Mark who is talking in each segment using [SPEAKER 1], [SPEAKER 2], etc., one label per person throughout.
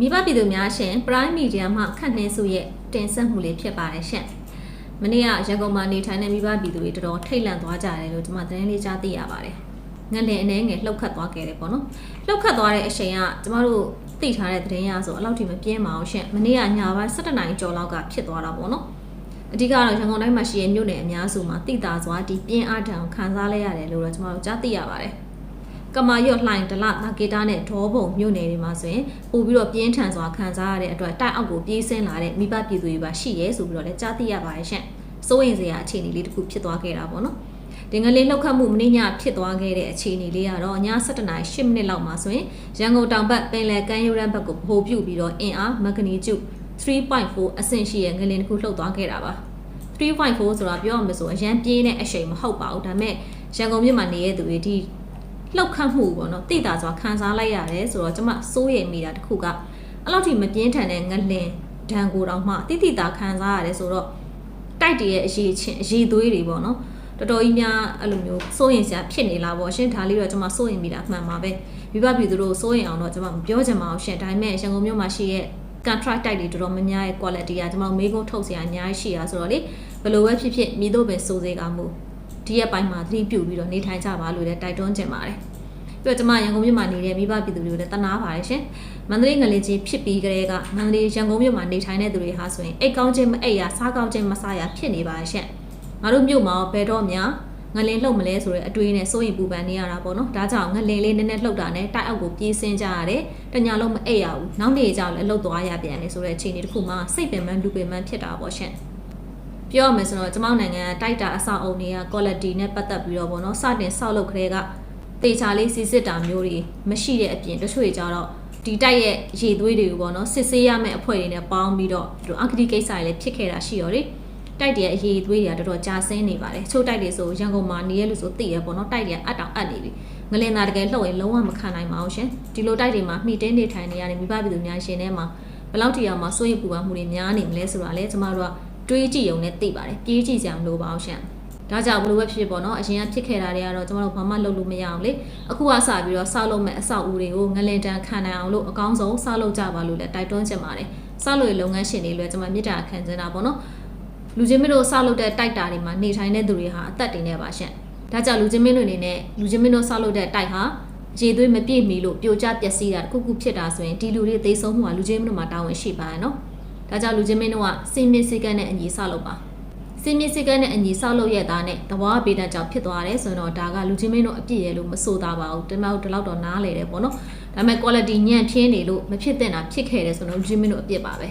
[SPEAKER 1] မိဘပြည်သူများရှင် Prime Media မှခန့်နှင်းစုရဲ့တင်ဆက်မှုလေးဖြစ်ပါတယ်ရှင်။မနေ့ကရန်ကုန်မှာနေထိုင်တဲ့မိဘပြည်သူတွေတော်တော်ထိတ်လန့်သွားကြတယ်လို့ကျွန်မသတင်းလေးကြားသိရပါတယ်။ငလင်အနေငယ်လှုပ်ခတ်သွားခဲ့တယ်ပေါ့နော်။လှုပ်ခတ်သွားတဲ့အချိန်ကကျမတို့သိထားတဲ့သတင်းရဆိုအလောက်ထိမပြင်းပါအောင်ရှင်။မနေ့ကညပိုင်း7:00နာရီကျော်လောက်ကဖြစ်သွားတာပေါ့နော်။အဓိကတော့ရန်ကုန်တိုင်းမှာရှိတဲ့မြို့နယ်အများစုမှာတိတာစွာဒီပြင်းအားထန်ခံစားလိုက်ရတယ်လို့တော့ကျွန်တော်တို့ကြားသိရပါတယ်။ ကမာရွတ်လှိုင်ဒလနာဂေတာနဲ့ဒေါဘုံမြို့နယ်တွေမှာဆိုရင်ပို့ပြီးတော့ပြင်းထန်စွာခံစားရတဲ့အတွက်တိုက်အောက်ကိုပြေးဆင်းလာတဲ့မိဘပြည်သူတွေပါရှိရဲဆိုပြီးတော့လည်းကြားသိရပါတယ်ရှင့်။စိုးရင်စရာအခြေအနေလေးတစ်ခုဖြစ်သွားခဲ့တာပေါ့နော်။ဒီငလေးလှုပ်ခတ်မှုမနေ့ညဖြစ်သွားခဲ့တဲ့အခြေအနေလေးကတော့ည7:08မိနစ်လောက်မှာဆိုရင်ရန်ကုန်တောင်ဘက်ပင်လယ်ကမ်းရိုးတန်းဘက်ကိုပို့ပြုတ်ပြီးတော့အင်အားမဂနီကျု3.4အဆင့်ရှိတဲ့ငလင်တစ်ခုလှုပ်သွားခဲ့တာပါ။3.4ဆိုတာပြောရမယ်ဆိုအရန်ပြင်းတဲ့အချိန်မဟုတ်ပါဘူးဒါပေမဲ့ရန်ကုန်မြို့မှာနေတဲ့သူတွေဒီ လှုပ်ခတ်မှုပေါ့နော်တိတာစွာခံစားလိုက်ရတယ်ဆိုတော့ကျမစိုးရိမ်မိတာတခုကအဲ့လောက်ထိမပြင်းထန်တဲ့ငလင်ဒဏ်ကိုတောင်မှတိတိတာခံစားရတယ်ဆိုတော့တိုက်တည်ရဲ့အရေးချင်းအရေးသွေးတွေပေါ့နော်တော်တော်ကြီးများအဲ့လိုမျိုးစိုးရင်စရာဖြစ်နေလားပေါ့ရှင်ဒါလေးတော့ကျွန်မစိုးရင်မိတာမှန်ပါပဲမိဘပြည်သူတို့စိုးရင်အောင်တော့ကျွန်မမပြောချင်ပါဘူးရှင်ဒါပေမဲ့ရန်ကုန်မြို့မှာရှိရဲ့ contract တိုက်တွေတော်တော်များများရဲ့ quality ကကျွန်တော်မေးခွန်းထုတ်စရာအများကြီးရှိတာဆိုတော့လေဘယ်လိုပဲဖြစ်ဖြစ်မိတို့ပဲစိုးစေကမှုဒီရက်ပိုင်းမှာသတိပြုပြီးတော့နေထိုင်ကြပါလို့လည်းတိုက်တွန်းချင်ပါတယ် ပြီးတော့ကျမရန်ကုန်မြို့မှာနေတဲ့မိဘပြည်သူတွေကိုလည်းတနာပါတယ်ရှင်မန္တလေးငလင်ကြီးဖြစ်ပြီးကြတဲ့ကမန္တလေးရန်ကုန်မြို့မှာနေထိုင်တဲ့သူတွေဟာဆိုရင်အိတ်ကောင်းခြင်းမအိတ်ရစားကောင်းခြင်းမစားရဖြစ်နေပါရှင်ငါတို့မြို့မှာဘယ်တော့မှငလင်လှုပ်မလဲဆိုတဲ့အတွေးနဲ့စိုးရင်ပူပန်နေရတာပေါ့နော်ဒါကြောင့်ငလင်လေးနည်းနည်းလှုပ်တာနဲ့တိုက်အောက်ကိုပြေးဆင်းကြရတယ်တညာလုံးမအိပ်ရဘူးနောက်နေ့ကျတော့လည်းလှုပ်သွားရပြန်တယ်ဆိုတဲ့အခြေအနေတစ်ခုမှစိတ်ပင်ပန်းလူပင်ပန်းဖြစ်တာပေါ့ရှင်ပြောရမယ်ဆိုတော့ကျမောက်နိုင်ငံတိုက်တာအဆောက်အုံတွေက quality နဲ့ပတ်သက်ပြီးတော့ဗောနော်စတင်ဆောက်လုပ်ခရဲက တေချာလေးစီစစ်တာမျိုးတွေမရှိတဲ့အပြင်တချို့ကြတော့ဒီတိုက်ရဲ့ရေသွေးတွေကိုပေါ့နော်စစ်ဆေးရမယ့်အဖွဲ့တွေနဲ့ပေါင်းပြီးတော့ဒီအကတိကိစ္စတွေလည်းဖြစ်ခဲ့တာရှိရောလေတိုက်တဲ့အရေးသွေးတွေကတော်တော်ကြာဆင်းနေပါတယ်ချို့တိုက်တွေဆိုရန်ကုန်မှာနေရလို့ဆိုသိရပေါ့နော်တိုက်တွေကအတောင်အပ်နေပြီငလင်သာတကယ်လှုပ်ရင်လုံးဝမခံနိုင်ပါဘူးရှင်ဒီလိုတိုက်တွေမှာမှီတင်းနေထိုင်နေရတဲ့မိဘပြည်သူများရှင်ထဲမှာဘယ်လောက်ထိအောင်မှစိုးရိမ်ပူပန်မှုတွေများနေမလဲဆိုတာလည်းကျမတို့ကတွေးကြည့်ရုံနဲ့သိပါတယ်ပြေးကြည့်ကြအောင်လို့ပါအောင်ရှင် ဒါကြောင့်ဘလို့ပဲဖြစ်ဖြစ်ပေါ့နော်အရင်ကဖြစ်ခဲ့တာတွေကတော့ကျမတို့ဘာမှလုပ်လို့မရအောင်လေအခုကစပြီးတော့ဆောက်လုပ်မဲ့အဆောက်အဦတွေကိုငလင်တန်ခံနိုင်အောင်လို့အကောင်းဆုံးဆောက်လုပ်ကြပါလို့လည်းတိုက်တွန်းချင်ပါတယ်ဆောက်လုပ်ရေးလုပ်ငန်းရှင်တွေလည်းကျမမေတ္တာခံချင်တာပေါ့နော်လူချင်းမင်းတို့ဆောက်လုပ်တဲ့တိုက်တာတွေမှာနေထိုင်တဲ့သူတွေဟာအသက်တွေနဲ့ပါရှင့်ဒါကြောင့်လူချင်းမင်းတို့အနေနဲ့လူချင်းမင်းတို့ဆောက်လုပ်တဲ့တိုက်ဟာရေသွေးမပြည့်မီလို့ပြိုကျပျက်စီးတာတစ်ခုခုဖြစ်တာဆိုရင်ဒီလူတွေသိဆုံးမှုကလူချင်းမင်းတို့မှာတာဝန်ရှိပါရဲ့နော်ဒါကြောင့်လူချင်းမင်းတို့ကစိမင်းစိကန်းနဲ့အညီဆောက်လုပ်ပါ စင်မြင့်စကန်းနဲ့အညီဆောက်လုပ်ရတာနဲ့တဝါပေတန်းကြောင့်ဖြစ်သွားတယ်ဆိုတော့ဒါကလူချင်းမင်းတို့အပြည့်ရဲ့လို့မဆိုတာပါဘူးတမန်တို့ဒီလောက်တော့နားလေတယ်ပေါ့နော်ဒါပေမဲ့ quality ညံ့ပြင်းနေလို့မဖြစ်တဲ့တာဖြစ်ခဲ့တယ်ဆိုတော့လူချင်းမင်းတို့အပြည့်ပါပဲ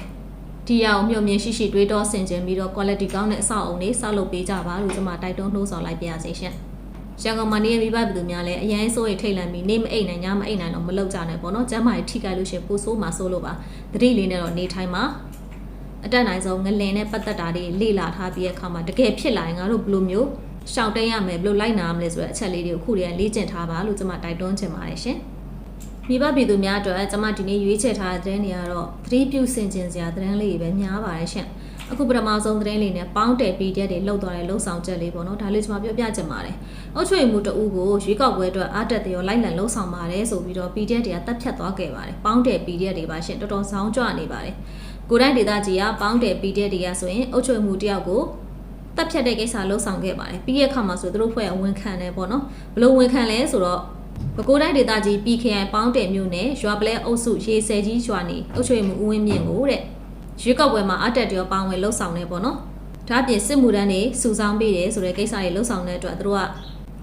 [SPEAKER 1] ဒီရအောင်မြုံမြင်ရှိရှိတွေးတောဆင်ခြင်ပြီးတော့ quality ကောင်းတဲ့အဆောက်အုံတွေဆောက်လုပ်ပေးကြပါလို့ကျွန်မတိုက်တွန်းနှိုးဆော်လိုက်ပါရစေရှင်ရန်ကုန်မှာနေမိဘပြည်သူများလည်းအရင်စိုးရိမ်ထိတ်လန့်ပြီးနေမအိတ်နိုင်ညမအိတ်နိုင်တော့မလောက်ကြနဲ့ပေါ့နော်ကျမ်းမာရေးထိခိုက်လို့ရှင်ပိုဆိုးမှာဆိုးလို့ပါတတိလေးနဲ့တော့နေထိုင်မှာ အတက်နိုင်ဆုံးငလင်နဲ့ပတ်သက်တာတွေလေ့လာထားပြီးတဲ့အခါမှာတကယ်ဖြစ်လာရင်ငါတို့ဘယ်လိုမျိုးရှောင်တိန်ရမယ်ဘယ်လိုလိုက်နာရမလဲဆိုတဲ့အချက်လေးတွေကိုခုတည်းကလေ့ကျင့်ထားပါလို့ကျွန်မတိုက်တွန်းချင်ပါတယ်ရှင်မိဘပြည်သူများအတွက်ကျွန်မဒီနေ့ရွေးချယ်ထားတဲ့သတင်းတွေကတော့သတိပြုဆင်ခြင်စရာသတင်းလေးတွေပဲများပါတယ်ရှင်အခုပထမဆုံးသတင်းလေးနဲ့ပေါင်းတယ် PDF တွေလောက်သွားတဲ့လှုပ်ဆောင်ချက်လေးပေါ့နော်ဒါလေးကျွန်မပြောပြချင်ပါတယ်အုတ်ချွေမှုတအူးကိုရွေးကောက်ပွဲအတွက်အားတက်တယ်ရောလိုက်လံလှုပ်ဆောင်ပါတယ်ဆိုပြီးတော့ PDF တွေကတက်ဖြတ်သွားခဲ့ပါတယ်ပေါင်းတယ် PDF တွေပါရှင်တော်တော်ဆောင်းကြွနေပါတယ် ကိုတိုင်းဒေသကြီးကပေါင်းတယ် PDF တွေကဆိုရင်အုတ်ချွေမှုတယောက်ကိုတက်ဖြတ်တဲ့ကိစ္စလှုပ်ဆောင်ခဲ့ပါတယ်ပြီးရခါမှာဆိုသူတို့ဖွဲ့ဝန်ခံတယ်ပေါ့နော်ဘလို့ဝန်ခံလဲဆိုတော့ပဲခူးတိုင်းဒေသကြီး PKI ပေါင်းတယ်မြို့နယ်ရွာပလဲအုပ်စုရေဆယ်ကြီးရွာနေအုတ်ချွေမှုဦးဝင်းမြင့်ကိုတဲ့ရွေးကောက်ပွဲမှာအတက်တရောပါဝင်လှုပ်ဆောင်နေပေါ့နော်ဒါအပြင်စစ်မှုတန်းတွေစုဆောင်းပေးတယ်ဆိုတဲ့ကိစ္စတွေလှုပ်ဆောင်တဲ့အတွက်သူတို့က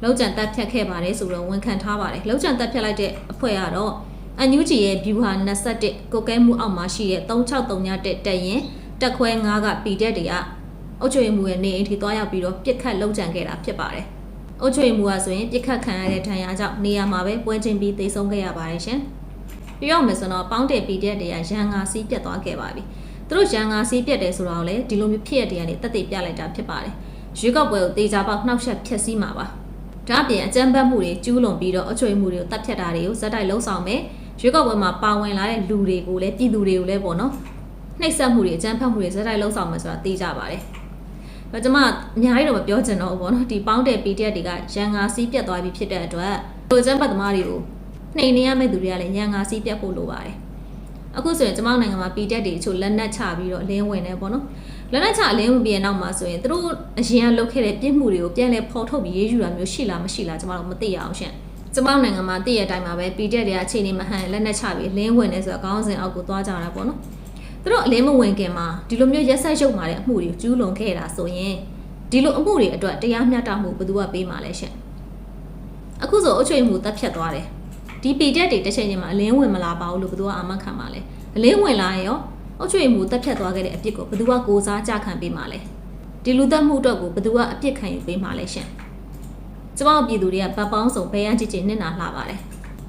[SPEAKER 1] လောက်ကျန်တက်ဖြတ်ခဲ့ပါတယ်ဆိုတော့ဝန်ခံထားပါတယ်လောက်ကျန်တက်ဖြတ်လိုက်တဲ့အဖွဲ့ကတော့ အန်ယူဂျီရဲ့ view ဟာ21ကိုကဲမှုအောက်မှာရှိတဲ့3631တက်ရင်တက်ခွဲ9ကပီတက်တွေကအုတ်ချွေမှုရဲ့နေအိမ်ထိသွားရောက်ပြီးတော့ပြစ်ခတ်လောက်ကျန်ခဲ့တာဖြစ်ပါတယ်အုတ်ချွေမှုကဆိုရင်ပြစ်ခတ်ခံရတဲ့ဒဏ်ရာကြောင့်နေရာမှာပဲပွဲချင်းပြီးသေဆုံးခဲ့ရပါတယ်ရှင်ပြောရမယ်ဆိုတော့ပေါင်းတဲ့ပီတက်တွေကရန်ငါစီးပြတ်သွားခဲ့ပါပြီသူတို့ရန်ငါစီးပြတ်တယ်ဆိုတော့လေဒီလိုမျိုးဖြစ်ရတဲ့ကနေတက်တက်ပြလိုက်တာဖြစ်ပါတယ်ရွေးကောက်ပွဲကိုတေချာပေါက်နှောက်ယှက်ဖျက်ဆီးမှာပါဒါအပြင်အကြမ်းဖက်မှုတွေကျူးလွန်ပြီးတော့အချွေမှုတွေကိုတတ်ဖြတ်တာတွေကိုဇက်တိုက်လှုံ့ဆော်မယ် ရွေးကောက်ပွဲမှာပါဝင်လာတဲ့လူတွေကိုလည်းပြည်သူတွေကိုလည်းပေါ့နော်နှိပ်စက်မှုတွေအကြမ်းဖက်မှုတွေဇက်တိုက်လှုံ့ဆော်မယ်ဆိုတာသိကြပါတယ်။ဒါကျမအများကြီးတော့မပြောချင်တော့ဘူးပေါ့နော်ဒီပေါင်းတဲ့ PDF တွေကရန်ငါစီးပြတ်သွားပြီဖြစ်တဲ့အတွက်ဟိုအကြမ်းဖက်သမားတွေကိုနှိမ်နေရမယ့်သူတွေကလည်းရန်ငါစီးပြတ်ဖို့လိုပါတယ်။အခုဆိုရင်ကျမတို့နိုင်ငံမှာ PDF တွေအချို့လက်နက်ချပြီးတော့အလင်းဝင်နေပေါ့နော်လက်နက်ချအလင်းဝင်ပြီးတဲ့နောက်မှာဆိုရင်သူတို့အရင်ကလုပ်ခဲ့တဲ့ပြစ်မှုတွေကိုပြန်လဲဖော်ထုတ်ပြီးရေးယူတာမျိုးရှိလားမရှိလားကျမတို့မသိရအောင်ရှင့် ကျမတို့နိုင်ငံမှာတည့်ရတဲ့အတိုင်းမှာပဲ PDF တွေကအခြေအနေမဟန်လက်နက်ချပြီးအလင်းဝင်နေဆိုတော့အကောင်းစဉ်အောက်ကိုသွားကြတာပေါ့နော်သူတို့အလင်းမဝင်ခင်မှာဒီလိုမျိုးရက်ဆက်ရုပ်မာတဲ့အမှုတွေကျူးလွန်ခဲ့တာဆိုရင်ဒီလိုအမှုတွေအတွက်တရားမျှတမှုဘယ်သူကပေးမှာလဲရှင့်အခုဆိုအုပ်ချုပ်မှုတက်ဖြတ်သွားတယ်ဒီပေတက်တွေတစ်ချိန်ချင်းမှာအလင်းဝင်မလာပါဘူးလို့ဘယ်သူကအာမခံပါလဲအလင်းဝင်လာရင်ရောအုတ်ချွေမှုတက်ဖြတ်သွားခဲ့တဲ့အပြစ်ကိုဘယ်သူကကိုစားကြခံပေးမှာလဲဒီလူသက်မှုအတွက်ကိုဘယ်သူကအပြစ်ခံယူပေးမှာလဲရှင် ကျမတို့ပြည်သူတွေကဗတ်ပေါင်းစုံဘဲရန်ကြည့်ချင်နစ်နာလှပါတယ်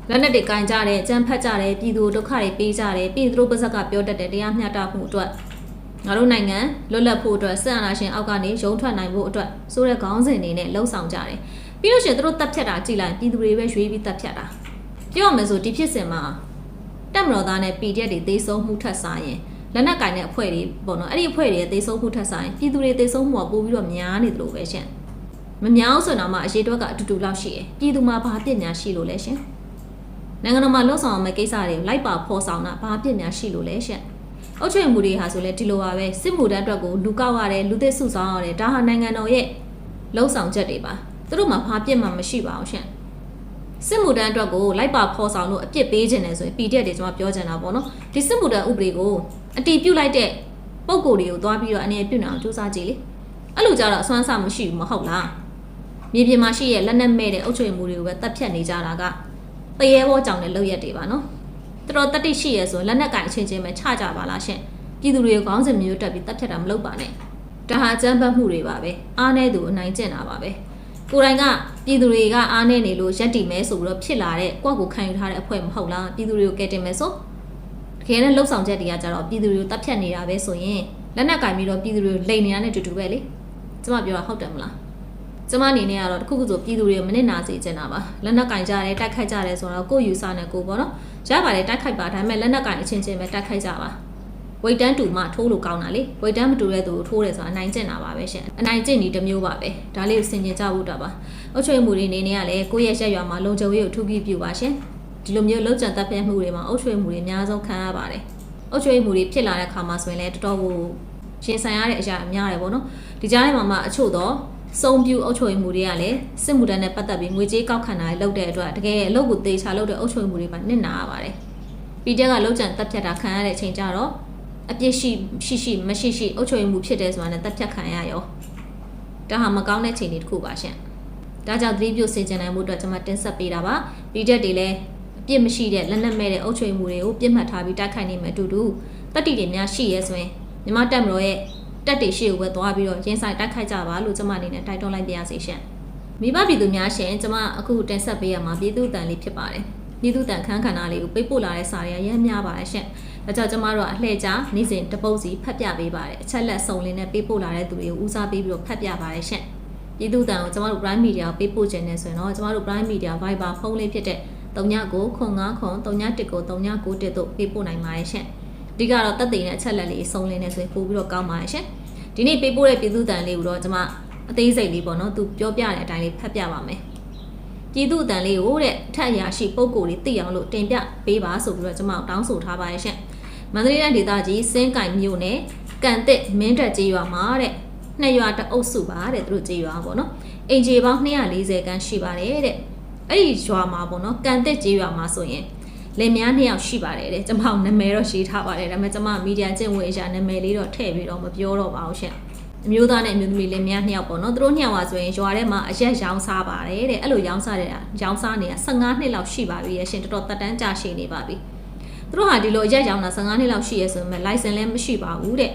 [SPEAKER 1] လက်နက်တွေကင်ကြတယ်ကြမ်းဖက်ကြတယ်ပြည်သူဒုက္ခတွေပေးကြတယ်ပြည်သူတို့ပါဇက်ကပြောတတ်တဲ့တရားမျှတမှုအတွက်ငါတို့နိုင်ငံလွတ်လပ်ဖို့အတွက်စစ်အာဏာရှင်အောက်ကနေရုံထွက်နိုင်ဖို့အတွက်ဆိုတဲ့ခေါင်းစဉ်တွေနဲ့လှုံ့ဆော်ကြတယ်ပြီးလို့ရှိရင်သူတို့တပ်ဖြတ်တာကြည်လိုက်ပြည်သူတွေပဲရွေးပြီးတပ်ဖြတ်တာပြောရမယ်ဆိုဒီဖြစ်စဉ်မှာတက်မတော်သားနဲ့ PDF တွေသေဆုံးမှုထက်စားရင်လက်နက်ကင်တဲ့အဖွဲ့တွေပေါ့နော်အဲ့ဒီအဖွဲ့တွေရဲ့သေဆုံးမှုထက်စားရင်ပြည်သူတွေသေဆုံးမှုကပိုပြီးတော့များနေတယ်လို့ပဲရှင် မများဆိုတော့မှအရေးတွက်ကအတူတူလောက်ရှိတယ်ပြည်သူမှာဘာပညာရှိလို့လဲရှင်နိုင်ငံတော်မှာလွတ်ဆောင်အောင်မယ့်ကိစ္စတွေကိုလိုက်ပါဖော်ဆောင်တာဘာပညာရှိလို့လဲရှင်အုတ်ချွေမှုတွေဟာဆိုလဲဒီလိုပါပဲစစ်မှုတန်းအတွက်ကိုလူကောက်ရတယ်လူသစ်စုဆောင်ရတယ်ဒါဟာနိုင်ငံတော်ရဲ့လှုံ့ဆော်ချက်တွေပါသူတို့မှာဘာပြစ်မှမရှိပါဘူးရှင်စစ်မှုတန်းအတွက်ကိုလိုက်ပါဖော်ဆောင်လို့အပြစ်ပေးခြင်းတယ်ဆိုရင် PDF တွေကျွန်မပြောချင်တာပေါ့နော်ဒီစစ်မှုတန်းဥပဒေကိုအတီးပြုတ်လိုက်တဲ့ပုံကိုယ်တွေကိုသွားပြီးတော့အနေနဲ့ပြုတ်နေအောင်စူးစမ်းကြည့်လေအဲ့လိုကြတော့အစွမ်းစားမရှိဘူးမဟုတ်လား မြေပြင်မှာရှိရဲ့လက်နက်မဲ့တဲ့အုပ်ချုပ်မှုတွေကိုပဲတပ်ဖြတ်နေကြတာကတရေဘောကြောင့်လည်းလောက်ရက်တွေပါနော်တော်တော်တတိရှိရဲဆိုလက်နက်ကင်အချင်းချင်းပဲချကြပါလားရှင်ပြည်သူတွေကိုခေါင်းစဉ်မျိုးတက်ပြီးတပ်ဖြတ်တာမလုပ်ပါနဲ့ဒါဟာကြမ်းဖက်မှုတွေပါပဲအားနည်းသူအနိုင်ကျင့်တာပါပဲကိုယ်တိုင်ကပြည်သူတွေကအားနေနေလို့ရက်တီမဲဆိုပြီးတော့ဖြစ်လာတဲ့ကိုယ့်ကိုခံယူထားတဲ့အဖွဲ့မဟုတ်လားပြည်သူတွေကိုကဲတင်မဲဆိုတကယ်နဲ့လှုပ်ဆောင်ချက်တွေကကြတော့ပြည်သူတွေကိုတပ်ဖြတ်နေတာပဲဆိုရင်လက်နက်ကင်ပြီးတော့ပြည်သူတွေကိုလိန်နေတာနဲ့တူတူပဲလေကျမပြောတာဟုတ်တယ်မလား ကျမအနေနဲ့ကတော့တခုခုဆိုပြည်သူတွေကိုမနစ်နာစေချင်တာပါလက်နက်ကင်ကြတယ်တိုက်ခိုက်ကြတယ်ဆိုတော့ကိုယ့်ယူဆနဲ့ကိုယ်ပေါ့နော်ရပါတယ်တိုက်ခိုက်ပါဒါပေမဲ့လက်နက်ကင်အချင်းချင်းပဲတိုက်ခိုက်ကြပါဝိတ်တန်းတူမှထိုးလို့ကောင်းတာလေဝိတ်တန်းမတူတဲ့သူကိုထိုးတယ်ဆိုတာအနိုင်ကျင့်တာပါပဲရှင်အနိုင်ကျင့်ဒီတစ်မျိုးပါပဲဒါလေးကိုဆင်ခြင်ကြဖို့တာပါအုတ်ချွေမှုတွေနေနေရလဲကိုယ့်ရဲ့ရက်ရွာမှာလုံခြုံရေးကိုထူးကြည့်ပြပါရှင်ဒီလိုမျိုးလုံခြံတပ်ပြတ်မှုတွေမှာအုတ်ချွေမှုတွေအများဆုံးခံရပါတယ်အုတ်ချွေမှုတွေဖြစ်လာတဲ့ခါမှာဆိုရင်လည်းတော်တော်ကိုရှင်ဆိုင်ရတဲ့အရာအများတယ်ပေါ့နော်ဒီကြားထဲမှာမှအချို့တော့ စုံပြူအုတ်ချွေမှုတွေကလည်းစစ်မှုတန်းနဲ့ပတ်သက်ပြီးငွေကြေးကောက်ခံတာတွေလုပ်တဲ့အတွက်တကယ်အလုပ်ကိုသေချာလုပ်တဲ့အုတ်ချွေမှုတွေပါနစ်နာရပါတယ်ပြီးတဲ့ကလုံခြံတပ်ဖြတ်တာခံရတဲ့အချိန်ကျတော့အပြစ်ရှိရှိရှိမရှိရှိအုတ်ချွေမှုဖြစ်တယ်ဆိုတာနဲ့တပ်ဖြတ်ခံရရောဒါဟာမကောင်းတဲ့ချိန်တွေတစ်ခုပါရှင်ဒါကြောင့်သတိပြုစေချင်နိုင်မှုအတွက်ကျွန်မတင်ဆက်ပေးတာပါပြီးတဲ့တွေလည်းအပြစ်မရှိတဲ့လက်နက်မဲ့တဲ့အုတ်ချွေမှုတွေကိုပြစ်မှတ်ထားပြီးတိုက်ခိုက်နေမယ်အတူတူတတိတွေများရှိရဲဆိုရင်မြမတက်မတော်ရဲ့ တက်တွေရှိကိုပဲသွားပြီးတော့ရင်းဆိုင်တိုက်ခိုက်ကြပါလို့ကျွန်မအနေနဲ့တိုက်တွန်းလိုက်ပါရစေရှင်မိဘပြည်သူများရှင်ကျွန်မအခုတင်ဆက်ပေးရမှာပြည်သူတန်လေးဖြစ်ပါတယ်ပြည်သူတန်ခန်းခန္ဓာလေးကိုပိတ်ပို့လာတဲ့စာတွေကရမ်းများပါတယ်ရှင်ဒါကြောင့်ကျမတို့ကအလှည့်ကျနေ့စဉ်တပုတ်စီဖတ်ပြပေးပါတယ်အချက်လက်စုံလင်းနဲ့ပေးပို့လာတဲ့သူတွေကိုဦးစားပေးပြီးတော့ဖတ်ပြပါတယ်ရှင်ပြည်သူတန်ကိုကျမတို့ Prime Media ကိုပေးပို့ခြင်းနဲ့ဆိုရင်တော့ကျမတို့ Prime Media Viber ဖုန်းလေးဖြစ်တဲ့39ခွန်9ခွန်39ကို39တို့ပေးပို့နိုင်ပါတယ်ရှင် အဓိကတော့တက်သိတဲ့အချက်လက်လေးစုံလင်းနေဆိုရင်ပို့ပြီးတော့ကောင်းပါတယ်ရှင်ဒီနေ့ပေးပို့တဲ့ပြည်သူတန်လေးကိုတော့ကျမအသေးစိတ်လေးပေါ့နော်သူပြောပြတဲ့အတိုင်းလေးဖတ်ပြပါမယ်ပြည်သူတန်လေးကိုတဲ့ထက်ရရှိပုံကိုယ်လေးသိအောင်လို့တင်ပြပေးပါဆိုပြီးတော့ကျမတောင်းဆိုထားပါရဲ့ရှင်မန္တလေးတိုင်းဒေသကြီးစင်းကင်မြို့နယ်ကန်တစ်မင်းတက်ကြီးရွာမှာတဲ့နှစ်ရွာတအုပ်စုပါတဲ့သူတို့ကြီးရွာပေါ့နော်အင်ဂျီပေါင်း240ခန်းရှိပါတယ်တဲ့အဲ့ဒီရွာမှာပေါ့နော်ကန်တစ်ကြီးရွာမှာဆိုရင် လင်မယားနှစ်ယောက်ရှိပါတယ်တဲ့ကျွန်မနာမည်တော့ရေးထားပါတယ်ဒါပေမဲ့ကျွန်မမီဒီယာကျင့်ဝတ်အရာနာမည်လေးတော့ထည့်ပြီးတော့မပြောတော့ပါဘူးရှင်အမျိုးသားနဲ့အမျိုးသမီးလင်မယားနှစ်ယောက်ပေါ့နော်သူတို့နှစ်ယောက်ပါဆိုရင်ရွာထဲမှာအရက်ရောင်းစားပါတယ်တဲ့အဲ့လိုရောင်းစားတဲ့ရောင်းစားနေတာ15နှစ်လောက်ရှိပါပြီရဲ့ရှင်တော်တော်တက်တန်းကြာရှည်နေပါပြီသူတို့ဟာဒီလိုရက်ရောင်းတာ15နှစ်လောက်ရှိရဲဆိုပေမဲ့ license လည်းမရှိပါဘူးတဲ့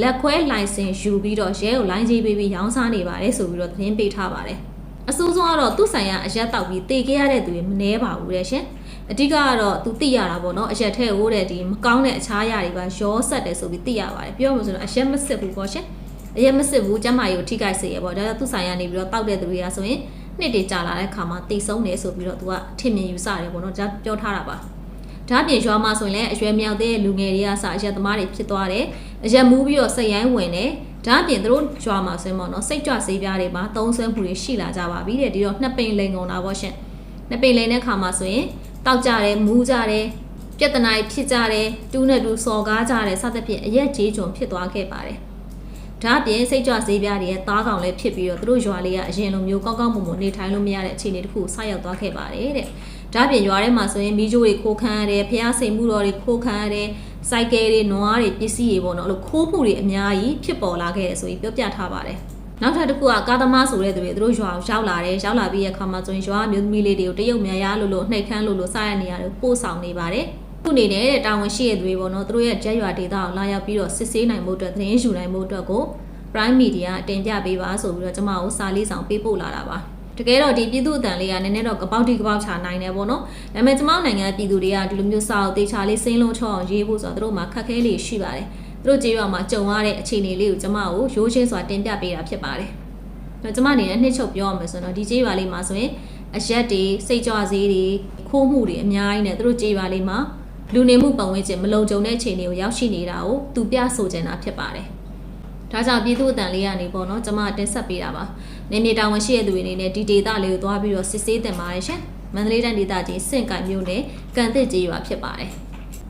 [SPEAKER 1] လက်ခွဲ license ယူပြီးတော့ရဲကို line ကြီးပေးပြီးရောင်းစားနေပါတယ်ဆိုပြီးတော့သတင်းပေးထားပါတယ်အစိုးဆုံးကတော့သူ့ဆိုင်ရာအရက်တောက်ပြီးတေခဲ့ရတဲ့သူတွေမနှဲပါဘူးတဲ့ရှင် အဓိကကတော့သူသိရတာပေါ့နော်အရက်ထဲဟိုးတဲ့ဒီမကောင်းတဲ့အခြားအရာတွေပါရောဆက်တယ်ဆိုပြီးသိရပါတယ်ပြောမှဆိုတော့အရက်မစစ်ဘူးပေါ့ရှင်အရက်မစစ်ဘူးကျမကြီးကိုထိခိုက်စေရပေါ့ဒါကြောင့်သူ့ဆိုင်ရာနေပြီးတော့တောက်တဲ့သူတွေကဆိုရင်နှစ်တွေကြာလာတဲ့ခါမှာတိတ်ဆုံးတယ်ဆိုပြီးတော့သူကထင်မြင်ယူဆတယ်ပေါ့နော်ဒါပြောထားတာပါဒါပြင်ရွာမှာဆိုရင်လည်းအရွယ်မြောက်တဲ့လူငယ်တွေကစအရက်သမားတွေဖြစ်သွားတယ်အရက်မူးပြီးတော့စိတ်ရိုင်းဝင်တယ်ဒါအပြင်သူတို့ကြွားမှာဆိုရင်ပေါ့နော်စိတ်ကြွစေးပြားတွေမှာသုံးဆွဲမှုတွေရှိလာကြပါပြီတဲ့ဒီတော့နှစ်ပိန်လိန်ကုန်တာပေါ့ရှင်နှစ်ပိန်လိန်တဲ့ခါမှာဆိုရင် တောက်ကြတယ်မူးကြတယ်ပြဿနာတွေဖြစ်ကြတယ်တူးနဲ့တူစော်ကားကြတယ်စသဖြင့်အရက်ကြီးဂျုံဖြစ်သွားခဲ့ပါတယ်ဒါအပြင်စိတ်ကြွဈေးပြားတွေရဲ့သားကောင်လည်းဖြစ်ပြီးတော့သူတို့ရွာလေးကအရင်လိုမျိုးကောင်းကောင်းမွန်မွန်နေထိုင်လို့မရတဲ့အခြေအနေတစ်ခုဆိုက်ရောက်သွားခဲ့ပါတယ်တဲ့ဒါအပြင်ရွာထဲမှာဆိုရင်မီးကြိုးတွေခိုးခံရတယ်ဖျားစိမ်မှုတော်တွေခိုးခံရတယ်စိုက်ကယ်တွေနွားတွေပစ္စည်းတွေပေါ့နော်အဲ့လိုခိုးမှုတွေအများကြီးဖြစ်ပေါ်လာခဲ့တယ်ဆိုပြီးပြောပြထားပါတယ် နောက်ထပ်တစ်ခုကကာသမားဆိုတဲ့သူတွေသူတို့ရွာကိုရောက်လာတယ်ရောက်လာပြီးရခါမှဆိုရင်ရွာမျိုးသမီးလေးတွေကိုတရုတ်များရလို့လို့နှိပ်ခမ်းလို့လို့စရတဲ့နေရာတွေပို့ဆောင်နေပါတယ်ခုနေနေတဲ့တာဝန်ရှိတဲ့သူတွေပေါ့နော်သူတို့ရဲ့ကြက်ရွာဒေတာကိုလာရောက်ပြီးတော့စစ်ဆေးနိုင်မှုအတွက်သတင်းယူနိုင်မှုအတွက်ကို Prime Media အတင်ပြပေးပါဆိုပြီးတော့ကျွန်မကိုစာလေးဆောင်ပေးပို့လာတာပါတကယ်တော့ဒီပြည်သူအတန်လေးကနည်းနည်းတော့ကပောက်တိကပောက်ချနိုင်တယ်ပေါ့နော်ဒါပေမဲ့ကျွန်မနိုင်ငံပြည်သူတွေကဒီလိုမျိုးစာအုပ်တေချာလေးစင်းလုံးချောအောင်ရေးဖို့ဆိုတော့တို့မှာခက်ခဲလေးရှိပါတယ်သူ တို့ကြေးရွာမှာကြုံရတဲ့အခြေအနေလေးကိုကျွန်မကိုရိုးရှင်းစွာတင်ပြပေးတာဖြစ်ပါတယ်တော့ကျွန်မအနေနဲ့နှစ်ချုပ်ပြောရမယ်ဆိုတော့ဒီကြေးရွာလေးမှာဆိုရင်အရက်တွေစိတ်ကြွဈေးတွေခိုးမှုတွေအများကြီးနဲ့သူတို့ကြေးရွာလေးမှာလူနေမှုပတ်ဝန်းကျင်မလုံခြုံတဲ့အခြေအနေကိုရောက်ရှိနေတာကိုသူပြဆိုချင်တာဖြစ်ပါတယ်ဒါကြောင့်ပြည်သူအတန်လေးကနေပေါ့နော်ကျွန်မတင်ဆက်ပေးတာပါနေမြေတာဝန်ရှိတဲ့သူတွေအနေနဲ့ဒီဒေတာလေးကိုသွားပြီးတော့စစ်ဆေးတင်ပါတယ်ရှင်မန္တလေးတိုင်းဒေသကြီးစင့်ကံမြို့နယ်ကန်သစ်ကြေးရွာဖြစ်ပါတယ်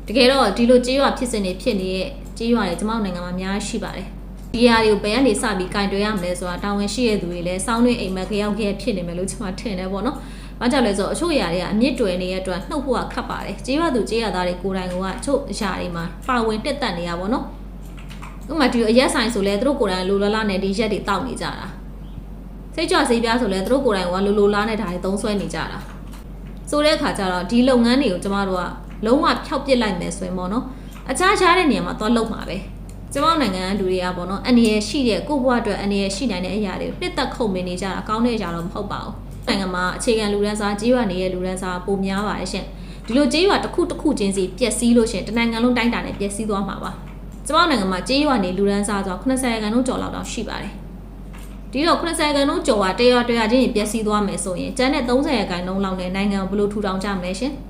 [SPEAKER 1] တကယ်တော့ဒီလိုကြေးရွာဖြစ်စဉ်တွေဖြစ်နေတဲ့ကြေးရွာတွေကျွန်မတို့နိုင်ငံမှာအများကြီးရှိပါတယ်ဒီဟာတွေကိုဘယ်ကနေစပြီးကင်တွယ်ရမလဲဆိုတာတာဝန်ရှိတဲ့သူတွေလည်းစောင်းတွင်းအိမ်မက်ကြောက်ခဲ့ဖြစ်နေမယ်လို့ကျွန်မထင်တယ်ပေါ့နော်။ဘာကြောင့်လဲဆိုတော့အချို့ຢာတွေကအမြင့်တွယ်နေတဲ့အတွက်နှုတ်ဖို့ကခတ်ပါတယ်။ကြေးရွာသူကြေးရွာသားတွေကိုယ်တိုင်ကအချို့ຢာတွေမှာပါဝင်တက်တက်နေရပါတော့နော်။ဥပမာဒီအရက်ဆိုင်ဆိုလဲသူတို့ကိုယ်တိုင်လိုလလနဲ့ဒီရက်တွေတောက်နေကြတာ။စိတ်ကြွစေးပြားဆိုလဲသူတို့ကိုယ်တိုင်ကလိုလိုလားနဲ့ဒါတွေသုံးဆွဲနေကြတာ။ဆိုတဲ့အခါကျတော့ဒီလုပ်ငန်းတွေကိုကျမတို့က လုံးဝဖျောက်ပစ်လိုက်မယ်ဆိုရင်ပေါ့နော်။အခြားခြားတဲ့နေရာမှာသွားလုပ်မှာပဲ။ကျမတို့နိုင်ငံလူတွေကပေါ့နော်အနေရရှိတဲ့ကိုယ့်ဘဝအတွက်အနေရရှိနိုင်တဲ့အရာတွေကိုနှစ်သက်ခုံမနေကြတာကောင်းတဲ့အရာတော့မဟုတ်ပါဘူး။နိုင်ငံမှာအခြေခံလူရန်စားကြီးရွာနေတဲ့လူရန်စားပုံများပါတယ်ရှင်။ဒီလိုကြီးရွာတစ်ခုတစ်ခုချင်းစီပျက်စီးလို့ရှင်တနိုင်ငံလုံးတိုင်းတာနဲ့ပျက်စီးသွားမှာပါ။ကျမတို့နိုင်ငံမှာကြီးရွာနေလူရန်စားဆို80ရာခိုင်နှုန်းကျော်လောက်တော့ရှိပါတယ်။ဒီတော့80ရာခိုင်နှုန်းကျော်ကတရွာတရွာချင်းပျက်စီးသွားမယ်ဆိုရင်ကျန်တဲ့30ရာခိုင်နှုန်းလောက်နဲ့နိုင်ငံကိုဘယ်လိုထူထောင်ကြမလဲရှင်။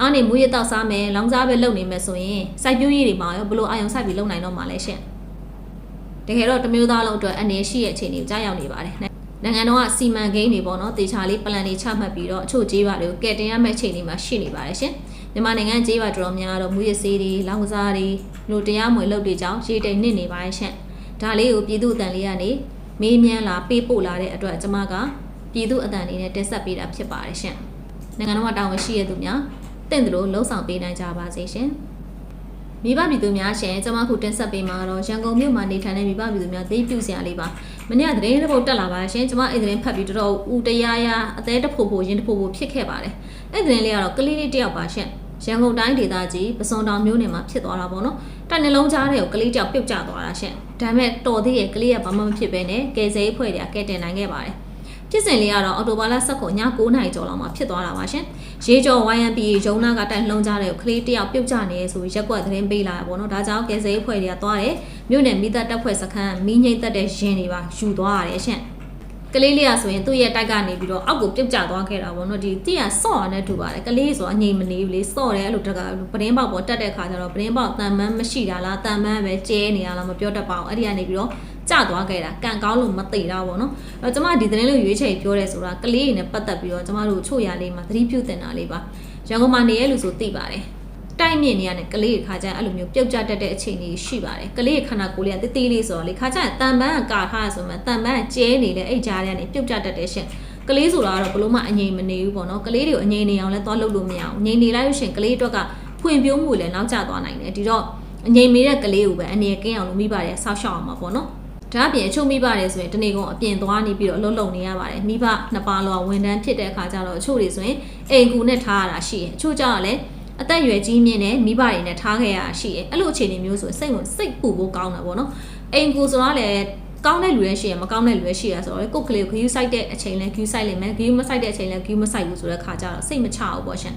[SPEAKER 1] အားနေမူရတောက်စားမယ်လောင်စားပဲလုပ်နေမယ်ဆိုရင်စိုက်ပျိုးရေးတွေမှာရောဘယ်လိုအာရုံစိုက်ပြီးလုပ်နိုင်တော့မှာလဲရှင်တကယ်တော့တမျိုးသားလုံးအတွက်အနေရှိရဲ့အခြေအနေကိုကြားရောက်နေပါတယ်နိုင်ငံတော်ကစီမံကိန်းတွေပေါ့နော်တေချာလေးပလန်တွေချမှတ်ပြီးတော့အချို့ကြေးပါတွေကိုကယ်တင်ရမယ့်အခြေအနေမှာရှိနေပါတယ်ရှင်မြန်မာနိုင်ငံကြေးပါတော်တော်များတော့မူရစေးတွေလောင်ကစားတွေလူတရားမွေလုပ်တွေကြောင့်ရေတိမ်နစ်နေပါတယ်ရှင်ဒါလေးကိုပြည်သူအတန်လေးကနေမေးမြန်းလာပေးပို့လာတဲ့အတွက်ကျွန်မကပြည်သူအတန်လေးနဲ့တက်ဆက်ပေးတာဖြစ်ပါတယ်ရှင်နိုင်ငံတော်ကတာဝန်ရှိရသူများ တင့်တယ်လို့လှုံ့ဆော်ပေးနိုင်ကြပါစေရှင်မိဘပြည်သူများရှင်ကျွန်မခုတင်ဆက်ပေးမှာတော့ရန်ကုန်မြို့မှာနေထိုင်တဲ့မိဘပြည်သူများသိပြုစရာလေးပါမနေ့ကသတင်းတစ်ပုဒ်တက်လာပါရှင်ကျွန်မအဲ့သတင်းဖတ်ပြီးတော်တော်ဦးတရားရအသေးတဖို့ဖို့ရင်တဖို့ဖို့ဖြစ်ခဲ့ပါတယ်အဲ့သတင်းလေးကတော့ကလေးလေးတယောက်ပါရှင်ရန်ကုန်တိုင်းဒေသကြီးပစုံတောင်မြို့နယ်မှာဖြစ်သွားတာပေါ့နော်တိုက်နှလုံးကြားတဲ့ကိုကလေးတယောက်ပြုတ်ကျသွားတာရှင်ဒါပေမဲ့တော်သေးရဲ့ကလေးကဘာမှမဖြစ်ပဲနဲ့ကယ်ဆယ်ရေးဖွဲ့တွေကကယ်တင်နိုင်ခဲ့ပါတယ် ဖြစ်စဉ်လေးကတော့အော်တိုဘာလ19ည9နာရီကျော်လောက်မှာဖြစ်သွားတာပါရှင်။ရေကျော် YMPA ရုံနာကတိုင်လှုံကြတဲ့ကလေးတယောက်ပြုတ်ကျနေဆိုရက်ကွက်သတင်းပေးလာတာပေါ့နော်။ဒါကြောင့်ကယ်ဆယ်ရေးဖွဲ့တွေကသွားတယ်။မြို့နယ်မိသက်တပ်ဖွဲ့စခန်းမိငိမ့်သက်တဲ့ရင်တွေပါယူသွားရတယ်ရှင်။ကလေးလေးကဆိုရင်သူ့ရဲ့တိုက်ကနေပြီးတော့အောက်ကိုပြုတ်ကျသွားခဲ့တာပေါ့နော်ဒီတိရဆော့ရတဲ့ထူပါတယ်ကလေးဆိုအငြိမ်မနေဘူးလေဆော့တယ်အဲ့လိုတက်ကပဒင်းပေါက်ပေါ်တက်တဲ့ခါကျတော့ပဒင်းပေါက်တန်မန်းမရှိတာလားတန်မန်းပဲကျဲနေရလားမပြောတတ်ပါဘူးအဲ့ဒီကနေပြီးတော့ ကျသွားခဲ့တာကံကောင်းလို့မသိတာပေါ့နော်အဲ့တော့ကျမဒီသတင်းလေးရွေးချယ်ပြောရဲဆိုတာကလေးတွေနဲ့ပတ်သက်ပြီးတော့ကျမတို့ချို့ရလေးမှာသတိပြုတင်တာလေးပါရန်ကုန်မှာနေရလို့ဆိုသိပါတယ်တိုက်မြင့်နေရတဲ့ကလေးခါကျရင်အဲ့လိုမျိုးပြုတ်ကျတတ်တဲ့အခြေအနေရှိပါတယ်ကလေးခန္ဓာကိုယ်လေးကတိတိလေးဆိုတော့လေခါကျရင်တန်ပန်းကကာထားရဆိုမှတန်ပန်းကကျဲနေလေအဲ့ကြားထဲကနေပြုတ်ကျတတ်တဲ့ရှင်ကလေးဆိုတာကတော့ဘလို့မှအငြိမ်မနေဘူးပေါ့နော်ကလေးတွေကိုအငြိမ်နေအောင်လဲသွားလုပ်လို့မရအောင်ငြိမ်နေလိုက်လို့ရှင်ကလေးအတွက်ကဖွံ့ဖြိုးမှုလည်းနောက်ကျသွားနိုင်တယ်ဒီတော့အငြိမ်မေးတဲ့ကလေးကိုပဲအနေကင်းအောင်လုပ်မိပါတယ်ဆောက်ရှောက်အောင်ပါပေါ့နော် ဒါအပြင်အချို့မိဘတွေဆိုရင်တနေ့ကုန်အပြင်သွားနေပြီးတော့အလုပ်လုပ်နေရပါတယ်မိဘနှစ်ပါးလောဝန်ထမ်းဖြစ်တဲ့အခါကျတော့အချို့တွေဆိုရင်အိမ်ကူနဲ့ထားရတာရှိတယ်အချို့ကျတော့လည်းအသက်အရွယ်ကြီးမြင့်တဲ့မိဘတွေနဲ့ထားခဲ့ရတာရှိတယ်အဲ့လိုအခြေအနေမျိုးဆိုစိတ်ဝင်စိတ်ပူဖို့ကောင်းတာပေါ့နော်အိမ်ကူဆိုတော့လည်းကောင်းတဲ့လူလည်းရှိရမကောင်းတဲ့လူလည်းရှိရဆိုတော့ကိုယ်ကလေးကိုဂယူးဆိုင်တဲ့အချိန်လဲဂယူးဆိုင်လိမ့်မယ်ဂယူးမဆိုင်တဲ့အချိန်လဲဂယူးမဆိုင်ဘူးဆိုတဲ့ခါကျတော့စိတ်မချဘူးပေါ့ရှင်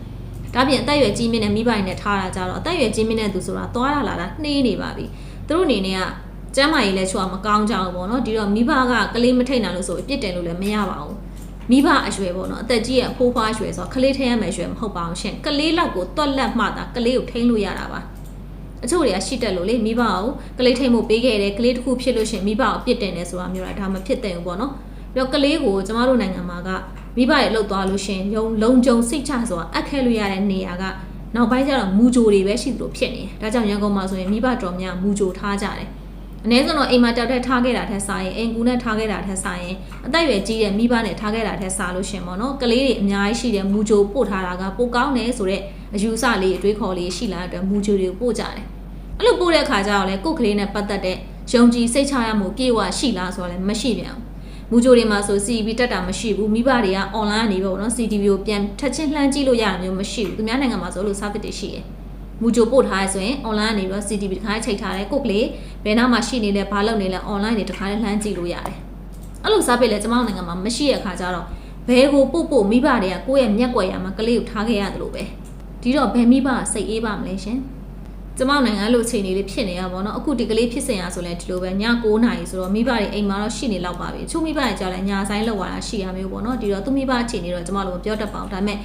[SPEAKER 1] ဒါပြင်အသက်အရွယ်ကြီးမြင့်တဲ့မိဘတွေနဲ့ထားတာကြတော့အသက်အရွယ်ကြီးမြင့်တဲ့သူဆိုတာသွားရလာတာနှေးနေပါပြီသူတို့အနေနဲ့က ကျမ်းမာရေးလည်းချွာမကောင်းကြဘူးပေါ့နော်ဒီတော့မိဘကကလေးမထိတ်နိုင်လို့ဆိုအပြစ်တင်လို့လည်းမရပါဘူးမိဘအရွယ်ပေါ့နော်အသက်ကြီးရဲ့အဖိုးဖွားအရွယ်ဆိုတော့ကလေးထိရမယ်အရွယ်မဟုတ်ပါဘူးရှင်ကလေးလောက်ကိုတွက်လက်မှသာကလေးကိုထိန်းလို့ရတာပါအချို့တွေကရှိတက်လို့လေမိဘကိုကလေးထိန်မှုပေးခဲ့တယ်ကလေးတစ်ခုဖြစ်လို့ရှင်မိဘကိုပြစ်တင်တယ်ဆိုတာမျိုးတာဒါမှဖြစ်တယ်ပေါ့နော်ပြီးတော့ကလေးကိုကျမတို့နိုင်ငံမှာကမိဘရဲ့လှုပ်သွားလို့ရှင်လုံလုံကြုံစိတ်ချစွာအပ်ခဲလို့ရတဲ့နေရာကနောက်ပိုင်းကျတော့မူဂျိုတွေပဲရှိသလိုဖြစ်နေတယ်ဒါကြောင့်ရန်ကုန်မှာဆိုရင်မိဘတော်များမူဂျိုထားကြတယ် အနည်းဆုံးတော့အိမ်မှာတောက်တက်ထားခဲ့တာထက်စားရင်အိမ်ကူနဲ့ထားခဲ့တာထက်စားရင်အသက်အရွယ်ကြီးတဲ့မိဘနဲ့ထားခဲ့တာထက်စားလို့ရှင်ပေါ့နော်ကလေးတွေအများကြီးရှိတယ်မူဂျိုပို့ထားတာကပိုကောင်းတယ်ဆိုတော့အယူဆလေးအတွေးခေါ်လေးရှိလာတဲ့အတွက်မူဂျိုတွေကိုပို့ကြတယ်အဲ့လိုပို့တဲ့အခါကျတော့လေကိုယ့်ကလေးနဲ့ပတ်သက်တဲ့ယုံကြည်စိတ်ချရမှုပြေဝရှိလားဆိုတော့လည်းမရှိပြန်ဘူးမူဂျိုတွေမှာဆို CCTV တက်တာမရှိဘူးမိဘတွေက online နေပဲပေါ့နော် CCTV ကိုပြန်ထက်ချင်းလှမ်းကြည့်လို့ရတာမျိုးမရှိဘူးသူများနိုင်ငံမှာဆိုလို့ service တွေရှိတယ် မူဂျိုပို့ထားရဲဆိုရင် online နေပြီးတော့ CCTV တစ်ခါချိတ်ထားတယ်ကိုယ့်ကလေးဘယ်နားမှာရှိနေလဲဘာလုပ်နေလဲ online နေတစ်ခါလေးလှမ်းကြည့်လို့ရတယ်အဲ့လို service လဲကျွန်မတို့နိုင်ငံမှာမရှိတဲ့အခါကျတော့ဘဲကိုပို့ပို့မိဘတွေကကိုယ့်ရဲ့မျက်ကွယ်ရမှာကလေးကိုထားခဲ့ရတယ်လို့ပဲဒီတော့ဘယ်မိဘကစိတ်အေးပါမလဲရှင် ကျမတို့နိုင်ငံအဲ့လိုအခြေအနေလေးဖြစ်နေရပါတော့အခုဒီကလေးဖြစ်စင်ရဆိုလဲဒီလိုပဲည9နာရီဆိုတော့မိဘတွေအိမ်မှာတော့ရှိနေလောက်ပါပြီချို့မိဘတွေကြောက်လဲညဆိုင်လောက်လာတာရှိရမျိုးပေါ့နော်ဒီတော့သူမိဘအခြေအနေတော့ကျမတို့မပြောတတ်ပါဘူးဒါပေမဲ့ည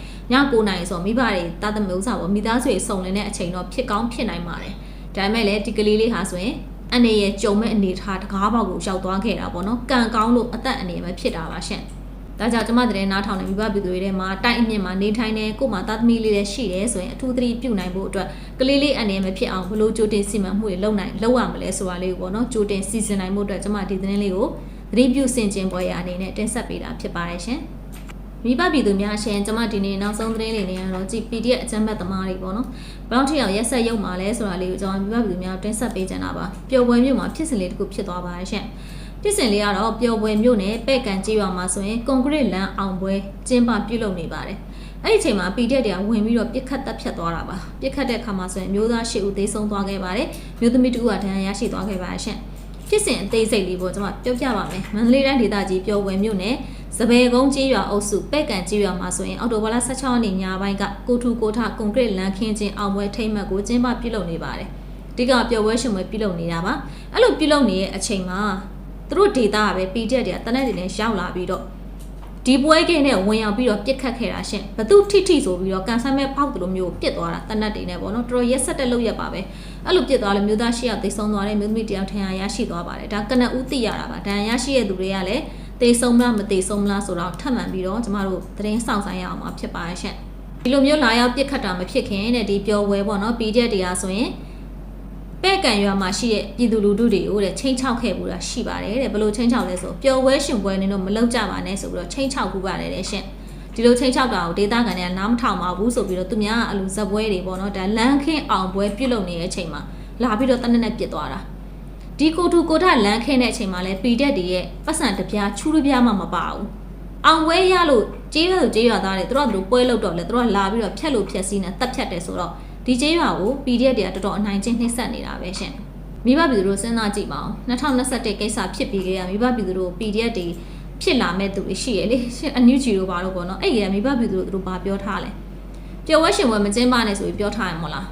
[SPEAKER 1] 9နာရီဆိုတော့မိဘတွေတာသမဥစားပေါ့မိသားစုတွေစုံလင်တဲ့အချိန်တော့ဖြစ်ကောင်းဖြစ်နိုင်ပါတယ်ဒါပေမဲ့လည်းဒီကလေးလေးဟာဆိုရင်အနေရဲ့ကြုံမဲ့အနေထားတကားပေါက်ကိုရောက်သွားခဲ့တာပေါ့နော်ကံကောင်းလို့အသက်အနေပဲဖြစ်တာပါရှင့် ဒါကြောင့်ကျမတဲ့နားထောင်နေမိဘပြည်သူတွေထဲမှာတိုက်အမြင့်မှာနေထိုင်နေကို့မှာသားသမီးလေးတွေရှိတယ်ဆိုရင်အထူးသတိပြုနိုင်ဖို့အတွက်ကလေးလေးအနေနဲ့မဖြစ်အောင်ဘလို့ကြိုတင်စီမံမှုတွေလုပ်နိုင်လုပ်ရမလဲဆိုတာလေးကိုပေါ့နော်ကြိုတင်စီစဉ်နိုင်ဖို့အတွက်ကျမဒီသတင်းလေးကိုသတိပြုဆင်ခြင်ပွဲရအနေနဲ့တင်ဆက်ပေးတာဖြစ်ပါတယ်ရှင်မိဘပြည်သူများရှင်ကျမဒီနေ့နောက်ဆုံးသတင်းလေးတွေကတော့ကြည် PDF အကြမ်းဖက်သမားတွေပေါ့နော်ဘယ်တော့ထိအောင်ရက်ဆက်ရုံမှာလဲဆိုတာလေးကိုကျွန်တော်မိဘပြည်သူများတင်ဆက်ပေးကြတာပါပျော်ပွဲမျိုးမှာဖြစ်စဉ်လေးတစ်ခုဖြစ်သွားပါတယ်ရှင် ဖြစ်စဉ်လေးကတော့ပျော်ပွဲမျိုးနဲ့ပဲ့ကန်ကြေးရွာမှာဆိုရင်ကွန်ကရစ်လမ်းအောင်ပွဲကျင်းပပြုလုပ်နေပါတယ်အဲ့ဒီအချိန်မှာ PDF တွေကဝင်ပြီးတော့ပြစ်ခတ်တက်ဖြတ်သွားတာပါပြစ်ခတ်တဲ့အခါမှာဆိုရင်မျိုးသား၈ဦးသေဆုံးသွားခဲ့ပါတယ်မျိုးသမီး2ဦးကဒဏ်ရာရရှိသွားခဲ့ပါတယ်ရှင်ဖြစ်စဉ်အသေးစိတ်လေးပေါ့ကျွန်မပြောပြပါမယ်မန္တလေးတိုင်းဒေသကြီးပျော်ပွဲမျိုးနဲ့စပယ်ကုန်းကြေးရွာအုပ်စုပဲ့ကန်ကြေးရွာမှာဆိုရင်အော်တိုဘာလ16ရက်နေ့ညပိုင်းကကိုထူကိုထကွန်ကရစ်လမ်းခင်းချင်းအောင်ပွဲထိမ့်မှတ်ကိုကျင်းပပြုလုပ်နေပါတယ်ဒီကပျော်ပွဲရှင်ပွဲပြုလုပ်နေတာပါအဲ့လိုပြုလုပ်နေတဲ့အချိန်မှာ သူတို့ဒေတာကပဲ PDF တွေကတနက်တွေနဲ့ရောက်လာပြီးတော့ဒီပွဲကင်းနဲ့ဝင်ရောက်ပြီးတော့ပြစ်ခတ်ခဲ့တာရှင်ဘသူထိထိဆိုပြီးတော့ကန်ဆယ်မဲ့ဖောက်တယ်လို့မျိုးပြစ်သွားတာတနက်တွေနဲ့ပေါ့နော်တော်တော်ရက်ဆက်တဲ့လုပ်ရက်ပါပဲအဲ့လိုပြစ်သွားလို့မျိုးသားရှိရောက်သိဆုံးသွားတယ်မျိုးသမီးတယောက်ထင်ရရရှိသွားပါတယ်ဒါကနဦးသိရတာပါဒဏ်ရာရရှိတဲ့သူတွေကလည်းသေဆုံးမလားမသေဆုံးမလားဆိုတော့ထပ်မှန်ပြီးတော့ကျမတို့သတင်းဆောင်ဆိုင်ရအောင်မှာဖြစ်ပါရဲ့ရှင်ဒီလိုမျိုးလာရောက်ပြစ်ခတ်တာမဖြစ်ခင်တဲ့ဒီပျော်ပွဲပေါ့နော် PDF တရားဆိုရင် ပဲ့ကန်ရွာမှာရှိတဲ့ပြည်သူလူထုတွေကိုတဲ့ချင်းချောက်ခဲ့ဘူးတာရှိပါတယ်တဲ့ဘယ်လိုချင်းချောက်လဲဆိုပျော်ပွဲရှင်ပွဲနေတော့မလောက်ကြပါနဲ့ဆိုပြီးတော့ချင်းချောက်ကူပါတယ်တဲ့ရှင်ဒီလိုချင်းချောက်တာကိုဒေတာကန်တွေကနားမထောင်ပါဘူးဆိုပြီးတော့သူများအလူဇက်ပွဲတွေပေါ့နော်ဒါလန်းခင်းအောင်ပွဲပြုတ်လုပ်နေတဲ့အချိန်မှာလာပြီးတော့တနက်နဲ့ပြစ်သွားတာဒီကိုထူကိုထလန်းခင်းတဲ့အချိန်မှာလဲပီတက်တွေရဲ့ပတ်စံတစ်ပြားချူးတစ်ပြားမှမပါဘူးအောင်ပွဲရလို့ကြေးရွာကြေးရွာသားတွေသူတို့ကသူတို့ပွဲလုပ်တော့လဲသူတို့ကလာပြီးတော့ဖြက်လို့ဖြက်စီးနေတက်ဖြတ်တယ်ဆိုတော့ ဒီကြေးရွာကို PDF တွေကတော်တော်အနိုင်ကျင့်နှိမ့်ဆက်နေတာပဲရှင်မိဘပြည်သူတို့စဉ်းစားကြည့်ပါဦး2021ကိစ္စဖြစ်ပြီးကြရမိဘပြည်သူတို့ PDF တွေဖြစ်လာမဲ့သူတွေရှိရလေရှင်အန်ယူဂျီတို့ဘာလို့ပေါ့နော်အဲ့ဒီကမိဘပြည်သူတို့သူတို့ဘာပြောထားလဲပျော်ဝဲရှင်ဝဲမကျင်းပနဲ့ဆိုပြီးပြောထားရမို့လား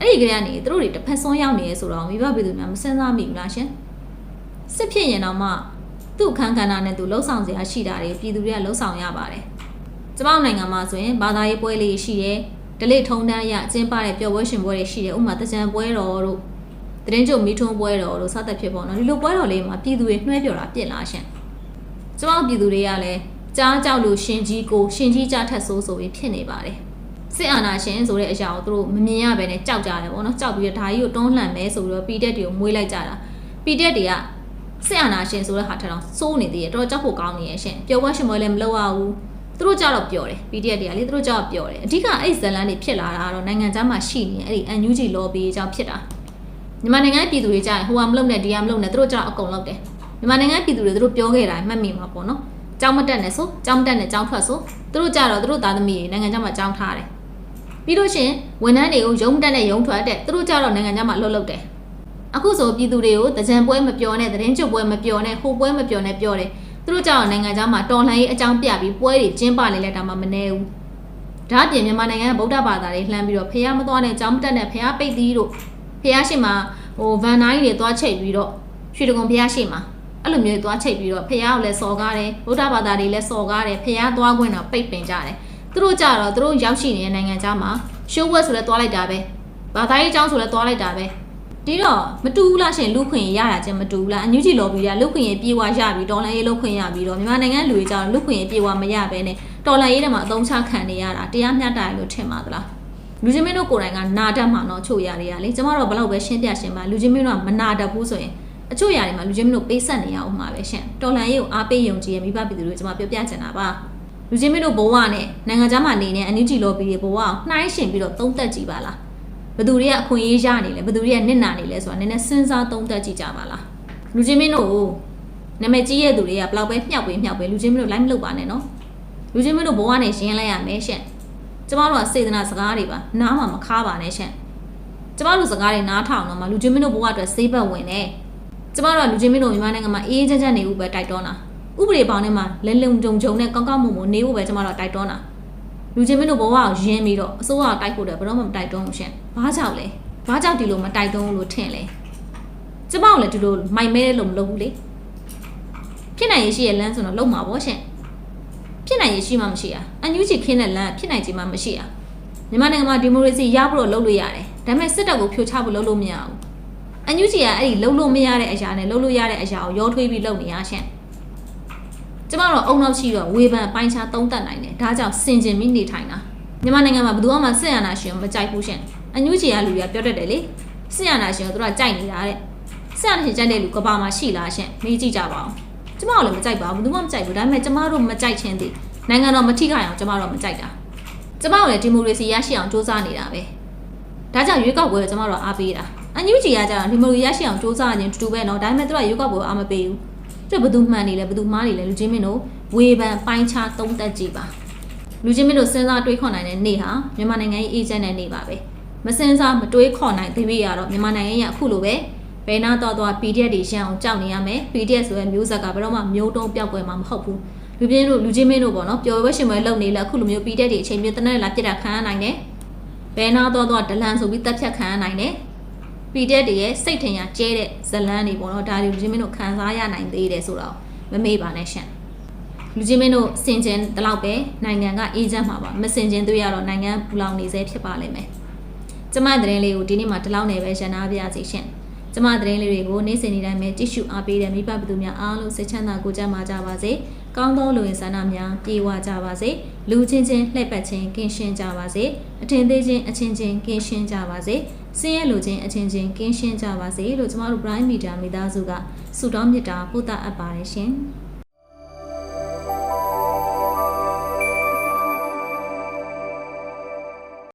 [SPEAKER 1] အဲ့ဒီကလေးကနေသူတို့တွေတစ်ဖက်ဆုံးရောက်နေရဲဆိုတော့မိဘပြည်သူများမစဉ်းစားမိဘူးလားရှင်စစ်ဖြစ်ရင်တော့မှသူ့အခန်းကဏ္ဍနဲ့သူလှုပ်ဆောင်စရာရှိတာတွေပြည်သူတွေကလှုပ်ဆောင်ရပါတယ်ကျမတို့နိုင်ငံမှာဆိုရင်ဘာသာရေးပွဲလေးရှိတယ် ဒလိထုံတန်းရအကျင်းပတဲ့ပျော်ပွဲရှင်ပွဲတွေရှိတယ်ဥပမာတကြံပွဲတော်တို့တရင်ကျုပ်မီထုံပွဲတော်တို့စသဖြင့်ပေါ့နော်ဒီလိုပွဲတော်လေးမှာပြည်သူတွေနှွှဲပြော်တာပြစ်လာရှင်ကျမတို့ပြည်သူတွေကလည်းကြားကြောက်လို့ရှင်ကြီးကိုရှင်ကြီးကြားထက်ဆိုးဆိုပြီးဖြစ်နေပါတယ်စစ်အာဏာရှင်ဆိုတဲ့အရာကိုသူတို့မမြင်ရဘဲနဲ့ကြောက်ကြတယ်ပေါ့နော်ကြောက်ပြီးတော့ဒါကြီးကိုတွန်းလှန်မယ်ဆိုပြီးတော့ပီတက်တွေကိုမွေးလိုက်ကြတာပီတက်တွေကစစ်အာဏာရှင်ဆိုတဲ့ဟာထက်တော့စိုးနေသေးတယ်တော်တော်ကြောက်ဖို့ကောင်းနေရဲ့ရှင်ပျော်ပွဲရှင်ပွဲလည်းမလုပ်ရဘူး သူတို့ကြတော့ပျော်တယ် PDF တွေကလေသူတို့ကြတော့ပျော်တယ်အဓိကအဲ့ဇလန်တွေဖြစ်လာတာကတော့နိုင်ငံခြားမှာရှိနေအဲ့ဒီ NUG lobby အကြောင်းဖြစ်တာမြန်မာနိုင်ငံပြည်သူတွေကြရင်ဟိုကမလုပ်နဲ့ဒီကမလုပ်နဲ့သူတို့ကြတော့အကုန်လုပ်တယ်မြန်မာနိုင်ငံပြည်သူတွေသူတို့ပြောခဲ့တာမှတ်မိမှာပေါ့နော်ကြောင်းမတက်နဲ့ဆိုကြောင်းတက်နဲ့ကြောင်းထွက်ဆိုသူတို့ကြတော့သူတို့သားသမီးတွေနိုင်ငံခြားမှာကြောင်းထားတယ်ပြီးလို့ရှိရင်ဝန်ထမ်းတွေကိုရုံးတက်နဲ့ရုံးထွက်တဲ့သူတို့ကြတော့နိုင်ငံခြားမှာအလုပ်လုပ်တယ်အခုဆိုပြည်သူတွေကိုတကြံပွဲမပြောနဲ့သတင်းကျွတ်ပွဲမပြောနဲ့ဟိုပွဲမပြောနဲ့ပြောတယ် သူတို့ကြောင့်နိုင်ငံသားမှာတော်လှန်ရေးအကြောင်းပြပြီးပွဲတွေကျင်းပနေလဲတာမှမနေဘူးဒါအပြင်မြန်မာနိုင်ငံကဗုဒ္ဓဘာသာတွေလှမ်းပြီးတော့ဖះမသွားနဲ့ကြောင်းမတက်နဲ့ဖះပိတ်သီးတို့ဖះရှိမှာဟိုဗန်နိုင်းတွေသွားချိတ်ပြီးတော့ရွှေတကုံဖះရှိမှာအဲ့လိုမျိုးသွားချိတ်ပြီးတော့ဖះကိုလည်းစော်ကားတယ်ဗုဒ္ဓဘာသာတွေလည်းစော်ကားတယ်ဖះသွားခွင့်တော့ပိတ်ပင်ကြတယ်သူတို့ကြတော့သူတို့ရောက်ရှိနေတဲ့နိုင်ငံသားမှာရှိုးဝက်ဆိုလဲသွားလိုက်တာပဲဘာသာရေးအကြောင်းဆိုလဲသွားလိုက်တာပဲ ဒီတော့မတူဘူးလားရှင်လူခွင့်ရရချင်းမတူဘူးလားအန်ယူဂျီလော်ဘီကလူခွင့်ရပြေဝရပြီးဒေါ်လာရေးလုပ်ခွင့်ရပြီးတော့မြန်မာနိုင်ငံလူတွေကြောင့်လူခွင့်ရပြေဝမရဘဲနဲ့ဒေါ်လာရေးထဲမှာအသုံးချခံနေရတာတရားမျှတတယ်လို့ထင်ပါသလားလူချင်းမင်းတို့ကိုယ်တိုင်ကနာတတ်မှာနော်ချို့ຢာတွေကလေကျမတို့ဘလောက်ပဲရှင်းပြရှင်းပါလူချင်းမင်းတို့ကမနာတတ်ဘူးဆိုရင်အချို့ຢာတွေမှာလူချင်းမင်းတို့ပေးဆက်နေရအောင်မှာပဲရှင်တော်လန်ရေးကိုအားပေးယုံကြည်ရမိဘပြည်သူတို့ကျမပြောပြချင်တာပါလူချင်းမင်းတို့ဘဝနဲ့နိုင်ငံခြားမှာနေနေအန်ယူဂျီလော်ဘီတွေဘဝကိုနှိုင်းရှင်ပြီးတော့သုံးသက်ကြည့်ပါလား ဘယ်သူတွေကအခွင့်အရေးရနေလဲဘယ်သူတွေကနစ်နာနေလဲဆိုတာနည်းနည်းစဉ်းစားသုံးသက်ကြည့်ကြပါလားလူချင်းမင်းတို့ကိုနာမည်ကြီးရဲ့သူတွေကဘလောက်ပဲမြှောက်ပေးမြှောက်ပေးလူချင်းမင်းတို့လိုက်မလုပ်ပါနဲ့နော်လူချင်းမင်းတို့ဘဝနဲ့ရင်းလိုက်ရမယ်ရှင်ကျမတို့ကစေတနာစကားတွေပါနားမှာမခါပါနဲ့ရှင့်ကျမတို့စကားတွေနားထောင်တော့မှလူချင်းမင်းတို့ဘဝအတွက်စေးပတ်ဝင်နေကျမတို့ကလူချင်းမင်းတို့မြန်မာနိုင်ငံမှာအေးအေးချမ်းချမ်းနေဖို့ပဲတိုက်တွန်းတာဥပဒေပေါင်းထဲမှာလဲလုံကြုံကြုံနဲ့ကောင်းကောင်းမွန်မွန်နေဖို့ပဲကျမတို့ကတိုက်တွန်းတာလူချင်းမင်းတို့ဘဝကိုရင်းပြီးတော့အစိုးရကတိုက်ဖို့တယ်ဘယ်တော့မှမတိုက်တွန်းဘူးရှင့် ဘာကြောင့်လဲဘာကြောင့်ဒီလိုမတိုက်တွန်းဘူးလို့ထင်လဲကျမတို့လည်းဒီလိုမိုက်မဲလို့မလုပ်ဘူးလေဖြစ်နိုင်ရရှိရဲ့လမ်းဆိုတော့လုံမှာပေါ့ရှင့်ဖြစ်နိုင်ရရှိမှမရှိတာအန်ယူဂျီခင်းတဲ့လမ်းဖြစ်နိုင်ခြင်းမှမရှိတာမြန်မာနိုင်ငံမှာဒီမိုကရေစီရဖို့တော့လုပ်လို့ရတယ်ဒါပေမဲ့စစ်တပ်ကိုဖြိုချဖို့လုပ်လို့မရဘူးအန်ယူဂျီကအဲ့ဒီလုပ်လို့မရတဲ့အရာနဲ့လုပ်လို့ရတဲ့အရာကိုရောထွေးပြီးလုပ်နေရရှင့်ကျမတို့အုံနောက်ရှိတော့ဝေဖန်ပိုင်းခြားသုံးသပ်နိုင်တယ်ဒါကြောင့်စင်ကျင်ပြီးနေထိုင်တာမြန်မာနိုင်ငံမှာဘယ်သူမှစစ်အာဏာရှင်ကိုမကြိုက်ဘူးရှင့် အညူချီရလူတွေကပြောတတ်တယ်လေဆရာနာရှင်ကိုသူတို့ကကြိုက်နေတာတဲ့ဆရာနာရှင်ကြိုက်တဲ့လူကဘာမှာရှိလားရှင်မေးကြည့်ကြပါဦးကျမတို့လည်းမကြိုက်ပါဘူးဘယ်သူမှမကြိုက်ဘူးဒါပေမဲ့ကျမတို့မကြိုက်ခြင်းသည်နိုင်ငံတော်မထိခိုက်အောင်ကျမတို့မကြိုက်တာကျမတို့လည်းဒီမိုကရေစီရရှိအောင်စူးစမ်းနေတာပဲဒါကြောင့်ရွေးကောက်ပွဲကိုကျမတို့အားပေးတာအညူချီကကြတော့ဒီမိုကရေစီရရှိအောင်စူးစမ်းခြင်းတူတူပဲเนาะဒါပေမဲ့သူကရွေးကောက်ပွဲအားမပေးဘူးသူဘယ်သူမှန်နေလဲဘယ်သူမှားနေလဲလူချင်းမင်းတို့ဝေဖန်ပိုင်းခြားသုံးသပ်ကြည့်ပါလူချင်းမင်းတို့စဉ်းစားတွေးခေါ်နိုင်တဲ့နေ့ဟာမြန်မာနိုင်ငံရဲ့အေဂျင့်တဲ့နေ့ပါပဲ မစဉ်းစားမတွေးခေါ်နိုင်သေးပြီရတော့မြန်မာနိုင်ငံရဲ့အခုလိုပဲဘယ်နာတော့တော့ PDF တွေရှင်းအောင်ကြောက်နေရမယ် PDF ဆိုတဲ့မျိုးဆက်ကဘယ်တော့မှမျိုးတုံးပြောက်ကွယ်မှာမဟုတ်ဘူးလူပြင်းတို့လူချင်းမင်းတို့ပေါ့နော်ပျော်ပွဲရှင်ပွဲလုပ်နေလဲအခုလိုမျိုးပီတက်တွေအချိန်မျိုးတနက်လာပြစ်တာခံရနိုင်တယ်ဘယ်နာတော့တော့ဒလန်ဆိုပြီးတက်ဖြတ်ခံရနိုင်တယ်ပီတက်တွေရဲ့စိတ်ထင်ရကျဲတဲ့ဇလန်းတွေပေါ့နော်ဒါတွေလူချင်းမင်းတို့ခံစားရနိုင်သေးတယ်ဆိုတော့မမေ့ပါနဲ့ရှင်လူချင်းမင်းတို့စင်ကျင်တလောက်ပဲနိုင်ငံကအေးချမ်းမှာပါမစင်ကျင်တွေ့ရတော့နိုင်ငံပူလောင်နေစေဖြစ်ပါလိမ့်မယ် ကျမသတင်းလေးကိုဒီနေ့မှဒီလောက်နေပဲရန်နာပြရစီရှင်ကျမသတင်းလေးတွေကိုနေ့စဉ်နေ့တိုင်းပဲကြည့်ရှုအားပေးတဲ့မိဘပြည်သူများအားလုံးစိတ်ချမ်းသာကိုကြမ်းပါကြပါစေ။ကောင်းသောလူဝင်ဆန္ဒများပြေဝကြပါစေ။လူချင်းချင်းလှည့်ပတ်ခြင်းကင်းရှင်းကြပါစေ။အထင်သေးခြင်းအချင်းချင်းကင်းရှင်းကြပါစေ။စင်းရဲလူချင်းအချင်းချင်းကင်းရှင်းကြပါစေလို့ကျမတို့ Prime Media မိသားစုကဆုတောင်းမေတ္တာပို့သအပ်ပါတယ်ရှင်။